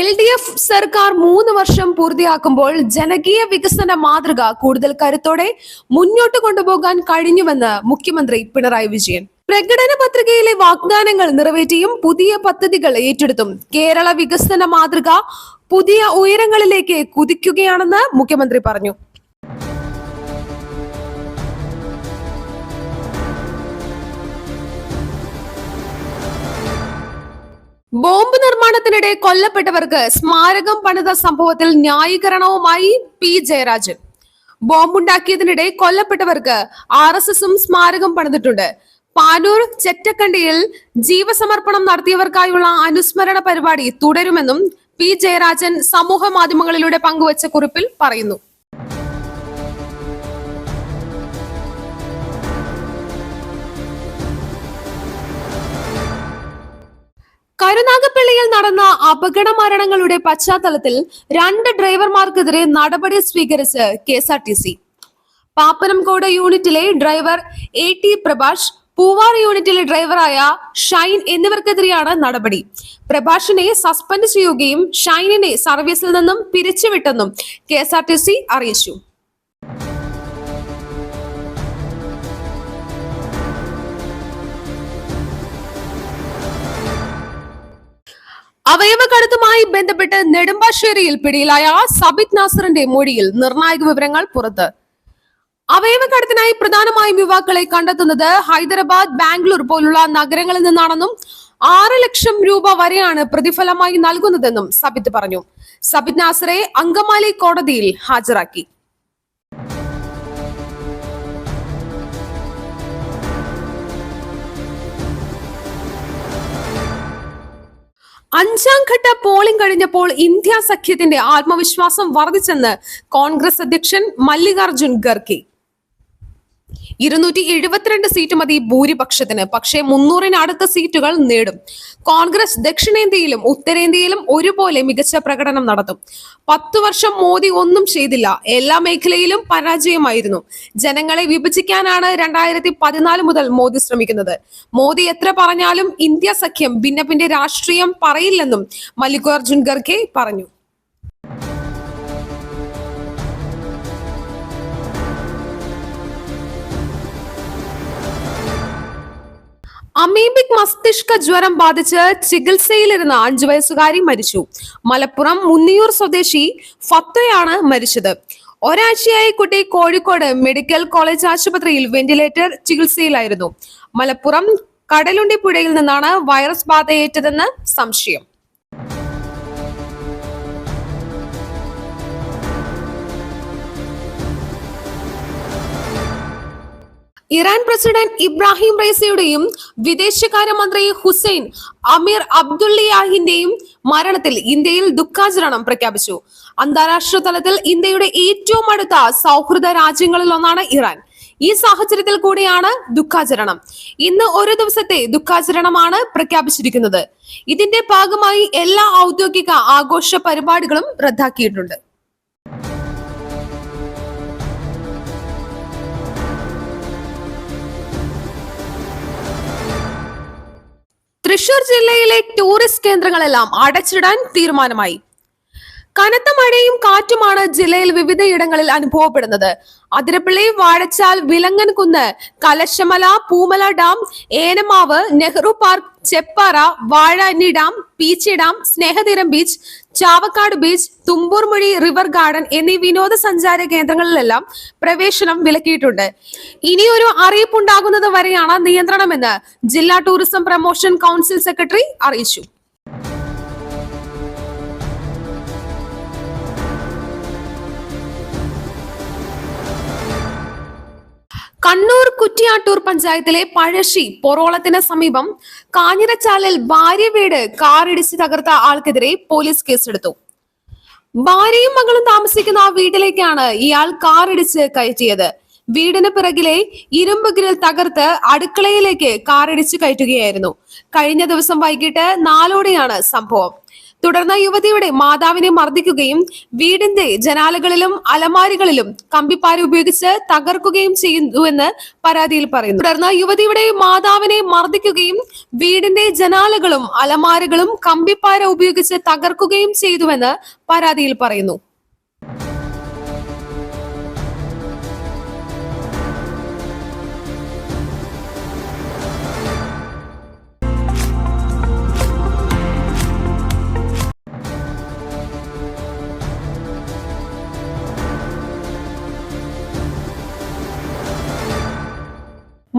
L D F സർക്കാർ മൂന്ന് വർഷം പൂർത്തിയാക്കുമ്പോൾ ജനകീയ വികസന മാതൃക കൂടുതൽ കരുത്തോടെ മുന്നോട്ട് കൊണ്ടുപോകാൻ കഴിഞ്ഞുവെന്ന് മുഖ്യമന്ത്രി പിണറായി വിജയൻ. പ്രകടന പത്രികയിലെ വാഗ്ദാനങ്ങൾ നിറവേറ്റിയും പുതിയ പദ്ധതികൾ ഏറ്റെടുത്തും കേരള വികസന മാതൃക പുതിയ ഉയരങ്ങളിലേക്ക് കുതിക്കുകയാണെന്ന് മുഖ്യമന്ത്രി പറഞ്ഞു. ബോംബ് നിർമ്മാണത്തിനിടെ കൊല്ലപ്പെട്ടവർക്ക് സ്മാരകം പണിത സംഭവത്തിൽ ന്യായീകരണവുമായി പി ജയരാജൻ. ബോംബുണ്ടാക്കിയതിനിടെ കൊല്ലപ്പെട്ടവർക്ക് ആർ എസ് എസും സ്മാരകം പണിതിട്ടുണ്ട്. പാനൂർ ചെറ്റക്കണ്ടിയിൽ ജീവസമർപ്പണം നടത്തിയവർക്കായുള്ള അനുസ്മരണ പരിപാടി തുടരുമെന്നും പി ജയരാജൻ സമൂഹ മാധ്യമങ്ങളിലൂടെ പങ്കുവച്ച കുറിപ്പിൽ പറയുന്നു. കരുനാഗപ്പള്ളിയിൽ നടന്ന അപകട മരണങ്ങളുടെ പശ്ചാത്തലത്തിൽ രണ്ട് ഡ്രൈവർമാർക്കെതിരെ നടപടി സ്വീകരിച്ച് K S R T C. Pappanamcode യൂണിറ്റിലെ driver A T Prabhash Poovar യൂണിറ്റിലെ ഡ്രൈവറായ ഷൈൻ എന്നിവർക്കെതിരെയാണ് നടപടി. പ്രഭാഷിനെ സസ്പെൻഡ് ചെയ്യുകയും ഷൈനിനെ സർവീസിൽ നിന്നും പിരിച്ചുവിട്ടെന്നും കെ അറിയിച്ചു. അവയവകടത്തുമായി ബന്ധപ്പെട്ട് നെടുമ്പാശ്ശേരിയിൽ പിടിയിലായ സബിത് നാസറിന്റെ മൊഴിയിൽ നിർണായക വിവരങ്ങൾ പുറത്ത്. അവയവകടത്തിനായി പ്രധാനമായും യുവാക്കളെ കണ്ടെത്തുന്നത് ഹൈദരാബാദ് ബാംഗ്ലൂർ പോലുള്ള നഗരങ്ങളിൽ നിന്നാണെന്നും ആറ് ലക്ഷം രൂപ വരെയാണ് പ്രതിഫലമായി നൽകുന്നതെന്നും സബിത് പറഞ്ഞു. സബിത് നാസറെ അങ്കമാലി കോടതിയിൽ ഹാജരാക്കി. അഞ്ചാം ഘട്ട പോളിംഗ് കഴിഞ്ഞപ്പോൾ ഇന്ത്യ സഖ്യത്തിന്റെ ആത്മവിശ്വാസം വർദ്ധിച്ചെന്ന് കോൺഗ്രസ് അധ്യക്ഷൻ മല്ലികാർജുൻ ഖർഗെ. ഇരുന്നൂറ്റി എഴുപത്തിരണ്ട് സീറ്റ് മതി ഭൂരിപക്ഷത്തിന്. പക്ഷേ മുന്നൂറിനടുത്ത സീറ്റുകൾ നേടും. കോൺഗ്രസ് ദക്ഷിണേന്ത്യയിലും ഉത്തരേന്ത്യയിലും ഒരുപോലെ മികച്ച പ്രകടനം നടത്തും. പത്തു വർഷം മോദി ഒന്നും ചെയ്തില്ല. എല്ലാ മേഖലയിലും പരാജയമായിരുന്നു. ജനങ്ങളെ വിഭജിക്കാനാണ് രണ്ടായിരത്തി പതിനാല് മുതൽ മോദി ശ്രമിക്കുന്നത്. മോദി എത്ര പറഞ്ഞാലും ഇന്ത്യ സഖ്യം ഭിന്നപ്പിന്റെ രാഷ്ട്രീയം പറയില്ലെന്നും മല്ലികാർജുൻ ഖർഗെ പറഞ്ഞു. അമീബിക് മസ്തിഷ്ക ജ്വരം ബാധിച്ച് ചികിത്സയിലിരുന്ന അഞ്ചു വയസ്സുകാരി മരിച്ചു. മലപ്പുറം മുന്നിയൂർ സ്വദേശി ഫത്തയാണ് മരിച്ചത്. ഒരാഴ്ചയായി കുട്ടി കോഴിക്കോട് മെഡിക്കൽ കോളേജ് ആശുപത്രിയിൽ വെന്റിലേറ്റർ ചികിത്സയിലായിരുന്നു. മലപ്പുറം കടലുണ്ടി പുഴയിൽ നിന്നാണ് വൈറസ് ബാധയേറ്റതെന്ന് സംശയം. ഇറാൻ പ്രസിഡന്റ് ഇബ്രാഹിം റൈസയുടെയും വിദേശകാര്യമന്ത്രി ഹുസൈൻ അമീർ അബ്ദുള്ളിയാഹിന്റെയും മരണത്തിൽ ഇന്ത്യയിൽ ദുഃഖാചരണം പ്രഖ്യാപിച്ചു. അന്താരാഷ്ട്ര തലത്തിൽ ഇന്ത്യയുടെ ഏറ്റവും അടുത്ത സൗഹൃദ രാജ്യങ്ങളിൽ ഒന്നാണ് ഇറാൻ. ഈ സാഹചര്യത്തിൽ കൂടിയാണ് ദുഃഖാചരണം. ഇന്ന് ഒരു ദിവസത്തെ ദുഃഖാചരണമാണ് പ്രഖ്യാപിച്ചിരിക്കുന്നത്. ഇതിന്റെ ഭാഗമായി എല്ലാ ഔദ്യോഗിക ആഘോഷ പരിപാടികളും റദ്ദാക്കിയിട്ടുണ്ട്. തൃശൂർ ജില്ലയിലെ ടൂറിസ്റ്റ് കേന്ദ്രങ്ങളെല്ലാം അടച്ചിടാൻ തീരുമാനമായി. കനത്ത മഴയും കാറ്റുമാണ് ജില്ലയിൽ വിവിധയിടങ്ങളിൽ അനുഭവപ്പെടുന്നത്. Athirappilly Vazhachal Vilangankunnu Kalashamala Poomala dam Enamavu Nehru park Cheppara Vazhani dam Peechi dam Snehatheeram beach Chavakkad beach Thumboormuzhi river garden എന്നീ വിനോദസഞ്ചാര കേന്ദ്രങ്ങളിലെല്ലാം പ്രവേശനം വിലക്കിയിട്ടുണ്ട്. ഇനിയൊരു അറിയിപ്പുണ്ടാകുന്നത് വരെയാണ് നിയന്ത്രണമെന്ന് ജില്ലാ ടൂറിസം പ്രൊമോഷൻ കൗൺസിൽ സെക്രട്ടറി അറിയിച്ചു. കുറ്റിയാട്ടൂർ പഞ്ചായത്തിലെ പഴശ്ശി പൊറോളത്തിന് സമീപം കാഞ്ഞിരച്ചാലിൽ ഭാര്യ വീട് കാറിടിച്ച് തകർത്ത ആൾക്കെതിരെ പോലീസ് കേസെടുത്തു. ഭാര്യയും മകളും താമസിക്കുന്ന ആ വീട്ടിലേക്കാണ് ഇയാൾ കാറിടിച്ച് കയറ്റിയത്. വീടിന് പിറകിലെ ഇരുമ്പ് ഗ്രിൽ തകർത്ത് അടുക്കളയിലേക്ക് കാറിടിച്ച് കയറ്റുകയായിരുന്നു. കഴിഞ്ഞ ദിവസം വൈകിട്ട് നാലോടെയാണ് സംഭവം. തുടർന്ന് യുവതിയുടെ മാതാവിനെ മർദ്ദിക്കുകയും വീടിന്റെ ജനാലകളിലും അലമാരികളിലും കമ്പിപ്പാര ഉപയോഗിച്ച് തകർക്കുകയും ചെയ്യുന്നുവെന്ന് പരാതിയിൽ പറയുന്നു. തുടർന്ന് യുവതിയുടെ മാതാവിനെ മർദ്ദിക്കുകയും വീടിന്റെ ജനാലകളും അലമാരകളും കമ്പിപ്പാര ഉപയോഗിച്ച് തകർക്കുകയും ചെയ്തുവെന്ന് പരാതിയിൽ പറയുന്നു.